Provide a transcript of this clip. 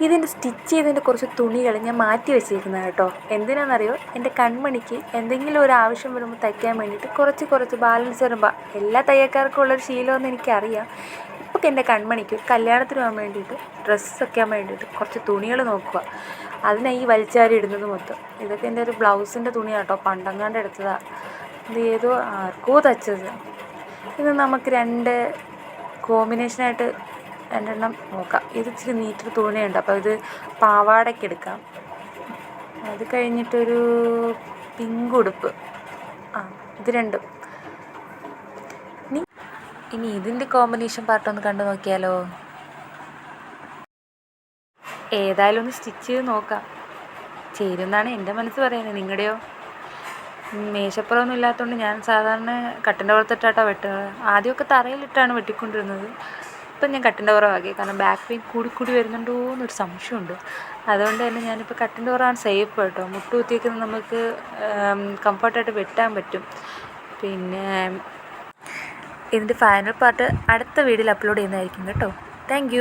ഇതിന്റെ സ്റ്റിച്ച് ചെയ്തതിന്റെ കുറച്ച് തുണികൾ ഞാൻ മാറ്റി വെച്ചിരിക്കുന്നത് കേട്ടോ. എന്തിനാണെന്നറിയോ? എന്റെ കൺമണിക്ക് എന്തെങ്കിലും ഒരു ആവശ്യം വരുമ്പോൾ തയ്ക്കാൻ വേണ്ടിയിട്ട് കുറച്ച് കുറച്ച് ബാലൻസ് വരുമ്പോൾ എല്ലാ തയ്യക്കാർക്കും ഉള്ളൊരു ശീലമെന്ന് എനിക്കറിയാം. ഇപ്പോൾ എന്റെ കൺമണിക്ക് കല്യാണത്തിന് പോകാൻ വേണ്ടിയിട്ട് ഡ്രസ്സ് വയ്ക്കാൻ വേണ്ടിയിട്ട് കുറച്ച് തുണികൾ നോക്കുക. അതിനാണ് ഈ വലിച്ചാരി ഇടുന്നത് മൊത്തം. ഇതൊക്കെ എന്റെ ഒരു ബ്ലൗസിന്റെ തുണിയാണ് കേട്ടോ. പണ്ടങ്ങാണ്ട് എടുത്തതാണ് ഇത് ഏതോ ആർക്കോ തച്ചത്. ഇത് നമുക്ക് രണ്ട് കോമ്പിനേഷനായിട്ട് രണ്ടെണ്ണം നോക്കാം. ഇത് ഇച്ചിരി നീറ്റർ തുണിയുണ്ട്. അപ്പോൾ ഇത് പാവാടയ്ക്ക് എടുക്കാം. അത് കഴിഞ്ഞിട്ടൊരു പിങ്ക് ഉടുപ്പ്. ആ ഇത് രണ്ടും. ഇനി ഇനി ഇതിന്റെ കോമ്പിനേഷൻ പാർട്ടൊന്ന് കണ്ടു നോക്കിയാലോ? ഏതായാലും ഒന്ന് സ്റ്റിച്ച് ചെയ്ത് നോക്കാം. ചേരുന്നാണ് എന്റെ മനസ്സ് പറയുന്നത്. നിങ്ങളുടെയോ? മേശപ്പുറമൊന്നും ഇല്ലാത്തതുകൊണ്ട് ഞാൻ സാധാരണ കട്ടിന്റെ പുറത്തിട്ടാട്ടോ വെട്ടുക. ആദ്യമൊക്കെ തറയിലിട്ടാണ് വെട്ടിക്കൊണ്ടിരുന്നത്. ഇപ്പം ഞാൻ കട്ടിന്റെ പുറമാക്കി കാരണം ബാക്ക് പെയിൻ കൂടി കൂടി വരുന്നുണ്ടോ എന്നൊരു സംശയമുണ്ട്. അതുകൊണ്ട് തന്നെ ഞാനിപ്പോൾ കട്ടിന്റെ പുറമാണ് സേഫ് കേട്ടോ. മുട്ട് കുത്തിയൊക്കെ നമുക്ക് കംഫർട്ടായിട്ട് വെട്ടാൻ പറ്റും. പിന്നെ ഇതിന്റെ ഫൈനൽ പാർട്ട് അടുത്ത വീഡിയോയിൽ അപ്ലോഡ് ചെയ്യുന്നതായിരിക്കും കേട്ടോ. താങ്ക്